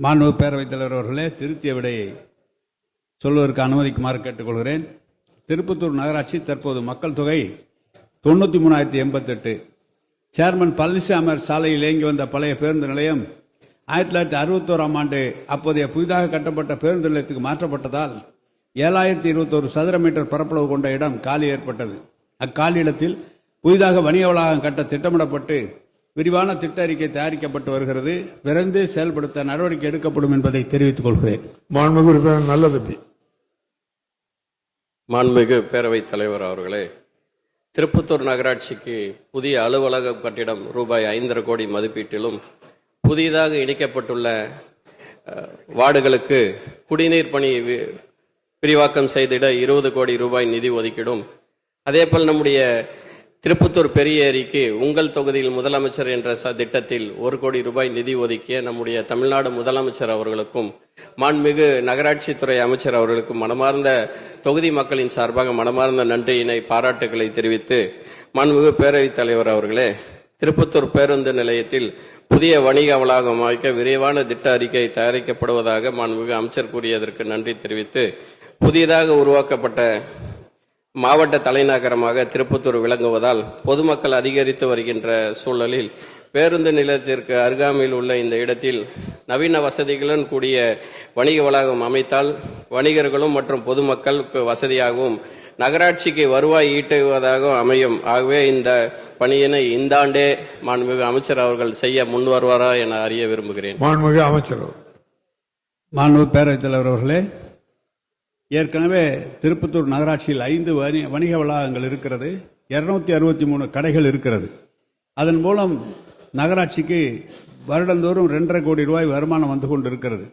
மாண்பு பேரவைத் தலைவர் அவர்களே திருத்திய விடையை சொல்வதற்கு அனுமதிக்குமாறு கேட்டுக்கொள்கிறேன். திருப்பத்தூர் நகராட்சி தற்போது மக்கள் தொகை தொண்ணூற்றி மூணாயிரத்தி எண்பத்தெட்டு. சேர்மன் பழனிசாமர் சாலையில் இயங்கி வந்த பழைய பேருந்து நிலையம் ஆயிரத்தி தொள்ளாயிரத்தி அறுபத்தோராம் ஆண்டு அப்போதைய புதிதாக கட்டப்பட்ட பேருந்து நிலையத்துக்கு மாற்றப்பட்டதால் ஏழாயிரத்தி இருபத்தோரு சதுர மீட்டர் பரப்பளவு கொண்ட இடம் காலி ஏற்பட்டது. அக்காலி இடத்தில் புதிதாக வணிக வளாகம் கட்ட திட்டமிடப்பட்டு விரிவான திட்ட அறிக்கை தயாரிக்கப்பட்டு வருகிறது. விரைந்து செயல்படுத்த நடவடிக்கை எடுக்கப்படும் என்பதை தெரிவித்துக் கொள்கிறேன். மாண்புமிகு உறுப்பினர் நல்லதம்பி மாண்புமிகு பேரவைத் தலைவர் அவர்களே திருப்பத்தூர் நகராட்சிக்கு புதிய அலுவலக கட்டிடம் ரூபாய் ஐந்தரை கோடி மதிப்பீட்டிலும் புதிதாக இணைக்கப்பட்டுள்ள வார்டுகளுக்கு குடிநீர் பணி வி- விரிவாக்கம் செய்திட இருபது கோடி ரூபாய் நிதி ஒதுக்கிடும். அதேபோல் நம்முடைய திருப்பத்தூர் பெரிய ஏரிக்கு உங்கள் தொகுதியில் முதலமைச்சர் என்ற ச திட்டத்தில் ஒரு கோடி ரூபாய் நிதி ஒதுக்கிய நம்முடைய தமிழ்நாடு முதலமைச்சர் அவர்களுக்கும் மாண்புமிகு நகராட்சித்துறை அமைச்சர் அவர்களுக்கும் மனமார்ந்த தொகுதி மக்களின் சார்பாக மனமார்ந்த நன்றியினை பாராட்டுகளை தெரிவித்து மாண்புமிகு பேரவைத் தலைவர் அவர்களே திருப்பத்தூர் பேருந்து நிலையத்தில் புதிய வணிக வளாகம் அமைக்க விரைவான திட்ட அறிக்கை தயாரிக்கப்படுவதாக மாண்புமிகு அமைச்சர் கூறியதற்கு நன்றி தெரிவித்து புதியதாக உருவாக்கப்பட்ட மாவட்ட தலைநகரமாக திருப்பத்தூர் விளங்குவதால் பொதுமக்கள் அதிகரித்து வருகின்ற சூழலில் பேருந்து நிலையத்திற்கு அருகாமையில் உள்ள இந்த இடத்தில் நவீன வசதிகளுடன் கூடிய வணிக வளாகம் அமைத்தால் வணிகர்களும் மற்றும் பொதுமக்களுக்கு வசதியாகவும் நகராட்சிக்கு வருவாய் ஈட்டுவதாக அமையும் ஆகவே இந்த பணியினை இந்த ஆண்டே மாண்புமிகு அமைச்சர் அவர்கள் செய்ய முன் வருவாரா என அறிய விரும்புகிறேன் மாண்புமிகு அமைச்சர். மாண்பு பேரவைத் தலைவர் அவர்களே ஏற்கனவே திருப்பத்தூர் நகராட்சியில் ஐந்து வணி- வணிக வளாகங்கள் இருக்கிறது. இரநூத்தி அறுபத்தி மூணு கடைகள் இருக்கிறது. அதன் மூலம் நகராட்சிக்கு வருடந்தோறும் ரெண்டரை கோடி ரூபாய் வருமானம் வந்து கொண்டிருக்கிறது.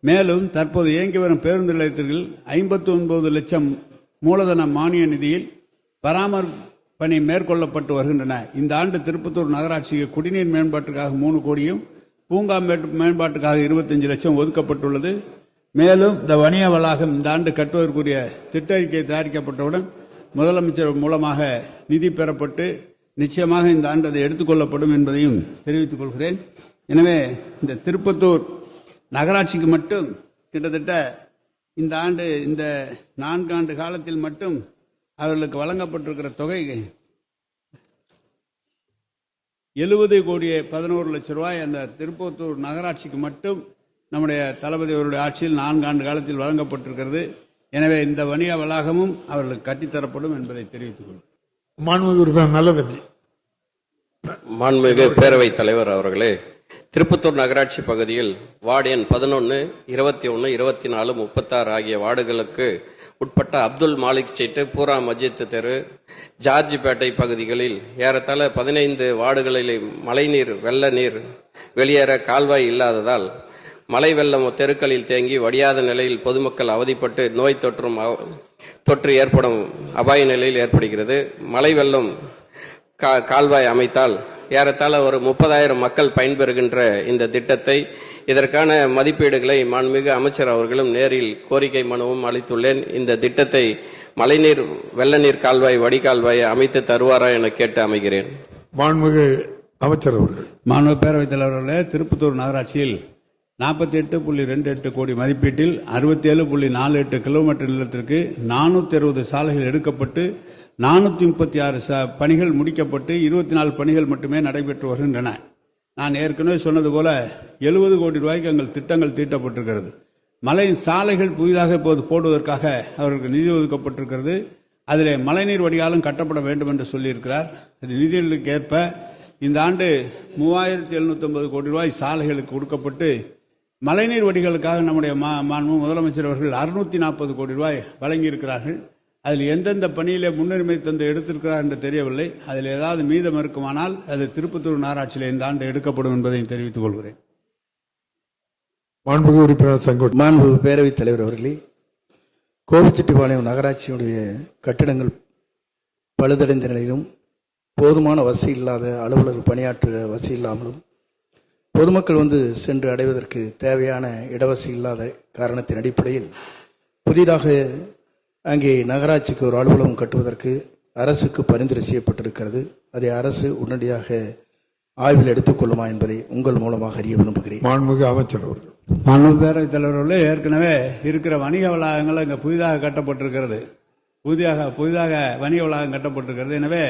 மேலும் தற்போது இயங்கி வரும் பேருந்து நிலையத்தில் ஐம்பத்தி ஒன்பது லட்சம் மூலதன மானிய நிதியில் பராமரிப்பு பணி மேற்கொள்ளப்பட்டு வருகின்றன. இந்த ஆண்டு திருப்பத்தூர் நகராட்சிக்கு குடிநீர் மேம்பாட்டுக்காக மூணு கோடியும் பூங்கா மேம்பாட்டுக்காக இருபத்தஞ்சு லட்சம் ஒதுக்கப்பட்டுள்ளது. மேலும் இந்த வணிக வளாகம் இந்த ஆண்டு கட்டுவதற்குரிய திட்ட அறிக்கை தயாரிக்கப்பட்டவுடன் முதலமைச்சர் மூலமாக நிதி பெறப்பட்டு நிச்சயமாக இந்த ஆண்டு அது எடுத்துக்கொள்ளப்படும் என்பதையும் தெரிவித்துக் கொள்கிறேன். எனவே இந்த திருப்பத்தூர் நகராட்சிக்கு மட்டும் கிட்டத்தட்ட இந்த ஆண்டு இந்த நான்காண்டு காலத்தில் மட்டும் அவர்களுக்கு வழங்கப்பட்டிருக்கிற தொகை எழுபது கோடியே பதினோரு லட்சம் ரூபாய். அந்த திருப்பத்தூர் நகராட்சிக்கு மட்டும் நம்முடைய தளபதி அவருடைய ஆட்சியில் நான்காண்டு காலத்தில் வழங்கப்பட்டிருக்கிறது. எனவே இந்த வணிக வளாகமும் அவர்களுக்கு கட்டித்தரப்படும் என்பதை தெரிவித்துக் கொள்கிறேன். மாண்புமிகு உறுப்பினர் மாண்புமிகு பேரவைத் தலைவர் அவர்களே திருப்பத்தூர் நகராட்சி பகுதியில் வார்டு எண் பதினொன்று இருபத்தி ஒன்று இருபத்தி நாலு முப்பத்தாறு ஆகிய வார்டுகளுக்கு உட்பட்ட அப்துல் மாலிக் ஸ்ட்ரீட் பூரா மஸ்ஜித் தெரு ஜார்ஜிப்பேட்டை பகுதிகளில் ஏறத்தாழ பதினைந்து வார்டுகளில் மழைநீர் வெள்ள நீர் வெளியேற கால்வாய் இல்லாததால் மழை வெள்ளம் தெருக்களில் தேங்கி வடியாத நிலையில் பொதுமக்கள் அவதிப்பட்டு நோய் தொற்றும் அவ- தொற்று ஏற்படும் அபாய நிலையில் ஏற்படுகிறது. மழை வெள்ளம் கா- கால்வாய் அமைத்தால் ஏறத்தாழ ஒரு முப்பதாயிரம் மக்கள் பயன்பெறுகின்ற இந்த திட்டத்தை இதற்கான மதிப்பீடுகளை மாண்புமிகு அமைச்சர் அவர்களும் நேரில் கோரிக்கை மனுவும் அளித்துள்ளேன். இந்த திட்டத்தை மழைநீர் வெள்ள நீர் கால்வாய் வடிகால்வாய் அமைத்து தருவாரா என கேட்டு அமைகிறேன். மாண்புமிகு அமைச்சர் அவர்கள். மாண்பு பேரவைத் தலைவர்களே திருப்பத்தூர் நகராட்சியில் நாற்பத்தி எட்டு புள்ளி ரெண்டு எட்டு கோடி மதிப்பீட்டில் அறுபத்தி ஏழு புள்ளி நாலு எட்டு கிலோமீட்டர் நிலத்திற்கு நானூற்றி அறுபது சாலைகள் எடுக்கப்பட்டு நானூற்றி முப்பத்தி ஆறு ச பணிகள் முடிக்கப்பட்டு இருபத்தி நாலு பணிகள் மட்டுமே நடைபெற்று வருகின்றன. நான் ஏற்கனவே சொன்னது போல எழுபது கோடி ரூபாய்க்கு எங்கள் திட்டங்கள் தீட்டப்பட்டிருக்கிறது. மலையின் சாலைகள் புதிதாக இப்போது போடுவதற்காக அவர்களுக்கு நிதி ஒதுக்கப்பட்டிருக்கிறது. அதில் மழைநீர் வடிகாலும் கட்டப்பட வேண்டும் என்று சொல்லியிருக்கிறார். அது நிதிகளுக்கு ஏற்ப இந்த ஆண்டு மூவாயிரத்தி எழுநூத்தி கோடி ரூபாய் சாலைகளுக்கு கொடுக்கப்பட்டு மழைநீர் வடிகளுக்காக நம்முடைய மா- மாண்பு முதலமைச்சர் அவர்கள் அறுநூத்தி நாற்பது கோடி ரூபாய் வழங்கியிருக்கிறார்கள். அதில் எந்தெந்த பணியிலே முன்னுரிமை தந்து எடுத்திருக்கிறார் என்று தெரியவில்லை. அதில் ஏதாவது மீதம் இருக்குமானால் அது திருப்பத்தூர் நகராட்சியில் இந்த ஆண்டு எடுக்கப்படும் என்பதையும் தெரிவித்துக் கொள்கிறேன். மாண்புமிகு உறுப்பினர் மாண்பு பேரவைத் தலைவர் அவர்களே கோபிச்செட்டிப்பாளையம் நகராட்சியினுடைய கட்டிடங்கள் பழுதடைந்த நிலையிலும் போதுமான வசதி இல்லாத அலுவலர்கள் பணியாற்ற வசதி இல்லாமலும் பொதுமக்கள் வந்து சென்று அடைவதற்கு தேவையான இடவசதி இல்லாத காரணத்தின் அடிப்படையில் புதிதாக அங்கே நகராட்சிக்கு ஒரு அலுவலகம் கட்டுவதற்கு அரசுக்கு பரிந்துரை செய்யப்பட்டிருக்கிறது. அதை அரசு உடனடியாக ஆய்வில் எடுத்துக்கொள்ளுமா என்பதை உங்கள் மூலமாக அறிய விரும்புகிறேன். மாண்புமிகு அமைச்சர் அவர்கள். மாண்பு பேரவைத் தலைவர்களே ஏற்கனவே இருக்கிற வணிக வளாகங்கள் இங்கே புதிதாக கட்டப்பட்டிருக்கிறது. புதிதாக புதிதாக வணிக வளாகம் கட்டப்பட்டிருக்கிறது. எனவே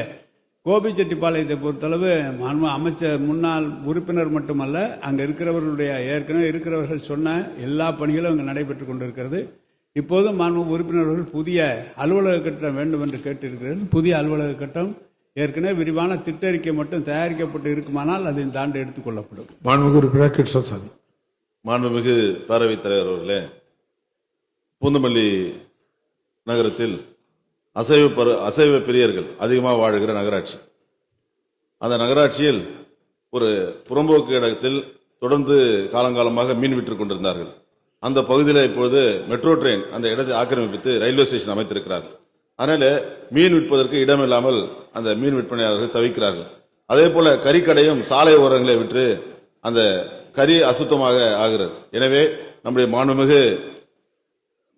கோபிச்செட்டிப்பாளையத்தை பொறுத்தளவு மாண்பு அமைச்சர் முன்னாள் உறுப்பினர் மட்டுமல்ல அங்கே இருக்கிறவர்களுடைய ஏற்கனவே இருக்கிறவர்கள் சொன்ன எல்லா பணிகளும் அங்கே நடைபெற்றுக் கொண்டிருக்கிறது. இப்போதும் மாண்பு உறுப்பினர்கள் புதிய அலுவலக கட்டடம் வேண்டும் என்று கேட்டிருக்கிறது புதிய அலுவலக கட்டம் ஏற்கனவே விரிவான திட்டறிக்கை மட்டும் தயாரிக்கப்பட்டு இருக்குமானால் அது இந்த ஆண்டு எடுத்துக்கொள்ளப்படும் மாண்புமிகு உறுப்பினர் கிருஷ்ணசாமி. மாண்புமிகு பேரவைத் தலைவர் அவர்களே பூந்தமல்லி நகரத்தில் அசைவ பரு அசைவ பிரியர்கள் அதிகமாக வாழுகிற நகராட்சி. அந்த நகராட்சியில் ஒரு புறம்போக்கு இடத்தில் தொடர்ந்து காலங்காலமாக மீன் விற்று கொண்டிருந்தார்கள். அந்த பகுதியில் இப்பொழுது மெட்ரோ ட்ரெயின் அந்த இடத்தை ஆக்கிரமிப்பித்து ரயில்வே ஸ்டேஷன் அமைத்திருக்கிறார்கள். அதனால மீன் விற்பதற்கு இடமில்லாமல் அந்த மீன் விற்பனையாளர்கள் தவிக்கிறார்கள். அதே போல கறிக்கடையும் சாலை ஓரங்களை விற்று அந்த கறி அசுத்தமாக ஆகிறது. எனவே நம்முடைய மாண்புமிகு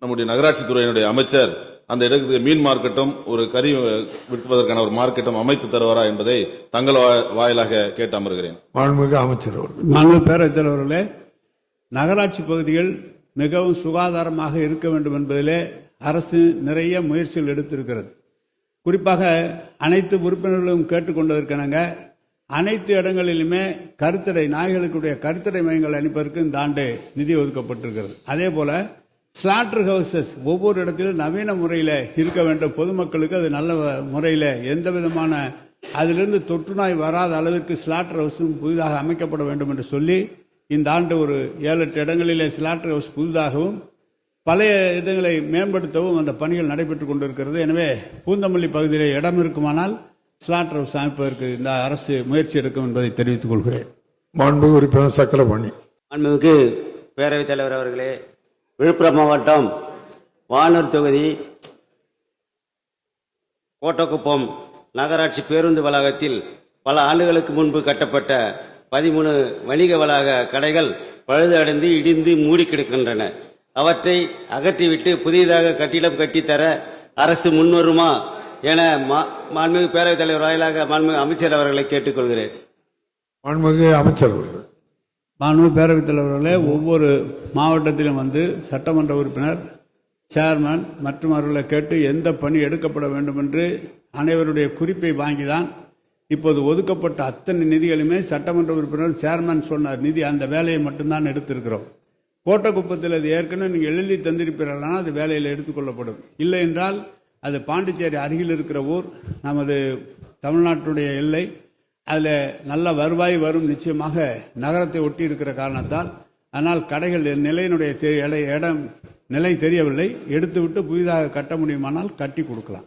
நம்முடைய நகராட்சி துறையினுடைய அமைச்சர் அந்த இடத்துக்கு மீன் மார்க்கெட்டும் ஒரு கறி விற்பதற்கான ஒரு மார்க்கெட்டும் அமைத்து தருவாரா என்பதை தங்கள் வாயிலாக கேட்டு அமர்கிறேன் மாண்புமிகு அமைச்சர் அவர்கள். மாண்பு பேரவைத் தலைவர்களே நகராட்சி பகுதிகள் மிகவும் சுகாதாரமாக இருக்க வேண்டும் என்பதிலே அரசு நிறைய முயற்சிகள் எடுத்திருக்கிறது. குறிப்பாக அனைத்து உறுப்பினர்களும் கேட்டுக்கொண்டதற்கெனங்க அனைத்து இடங்களிலுமே கருத்தடை நாய்களுக்குடைய கருத்தடை மையங்கள் அனுப்பதற்கு இந்த ஆண்டு நிதி ஒதுக்கப்பட்டிருக்கிறது. அதே போல ஸ்லாட்டர் ஹவுசஸ் ஒவ்வொரு இடத்திலும் நவீன முறையில் இருக்க வேண்டும். பொதுமக்களுக்கு அது நல்ல முறையில் எந்த விதமான அதிலிருந்து தொற்று நோய் வராத அளவிற்கு ஸ்லாட்டர் ஹவுஸும் புதிதாக அமைக்கப்பட வேண்டும் என்று சொல்லி இந்த ஆண்டு ஒரு ஏழு எட்டு இடங்களிலே ஸ்லாட்டர் ஹவுஸ் புதிதாகவும் பழைய இடங்களை மேம்படுத்தவும் அந்த பணிகள் நடைபெற்றுக் கொண்டிருக்கிறது. எனவே பூந்தமல்லி பகுதியிலே இடம் இருக்குமானால் ஸ்லாட்டர் ஹவுஸ் அமைப்பதற்கு இந்த அரசு முயற்சி எடுக்கும் என்பதை தெரிவித்துக் கொள்கிறேன். மாண்புமிகு உறுப்பினர் சக்கரபாணி. மாண்புமிகு பேரவைத் தலைவர் அவர்களே விழுப்புரம் மாவட்டம் வானூர் தொகுதி கோட்டக்குப்பம் நகராட்சி பேருந்து வளாகத்தில் பல ஆண்டுகளுக்கு முன்பு கட்டப்பட்ட பதிமூணு வணிக வளாக கடைகள் பழுதடைந்து இடிந்து மூடி கிடக்கின்றன. அவற்றை அகற்றிவிட்டு புதியதாக கட்டிடம் கட்டித்தர அரசு முன்வருமா என மா- மாண்புமிகு பேரவைத் தலைவர் வாயிலாக மாண்புமிகு அமைச்சர் அவர்களை கேட்டுக்கொள்கிறேன். மாண்புமிகு அமைச்சர் அவர்கள். மாண்பு பேரவைத் தலைவர்களே ஒவ்வொரு மாவட்டத்திலும் வந்து சட்டமன்ற உறுப்பினர் சேர்மன் மற்றும் அவர்களை கேட்டு எந்த பணி எடுக்கப்பட வேண்டும் என்று அனைவருடைய குறிப்பை வாங்கிதான் இப்போது ஒதுக்கப்பட்ட அத்தனை நிதிகளுமே சட்டமன்ற உறுப்பினர் சேர்மன் சொன்ன நிதி அந்த வேலையை மட்டும்தான் எடுத்திருக்கிறோம். கோட்டக்குப்பத்தில் அது ஏற்கனவே நீங்கள் எழுதி தந்திருப்பீர்களானால் அது வேலையில் எடுத்துக்கொள்ளப்படும் இல்லை என்றால் அது பாண்டிச்சேரி அருகில் இருக்கிற ஊர் நமது தமிழ்நாட்டுடைய எல்லை அதில் நல்ல வருவாய் வரும் நிச்சயமாக நகரத்தை ஒட்டி இருக்கிற காரணத்தால். ஆனால் கடைகள் நிலையினுடைய தெ- இடம் நிலை தெரியவில்லை. எடுத்துவிட்டு புதிதாக கட்ட முடியுமானால் கட்டி கொடுக்கலாம்.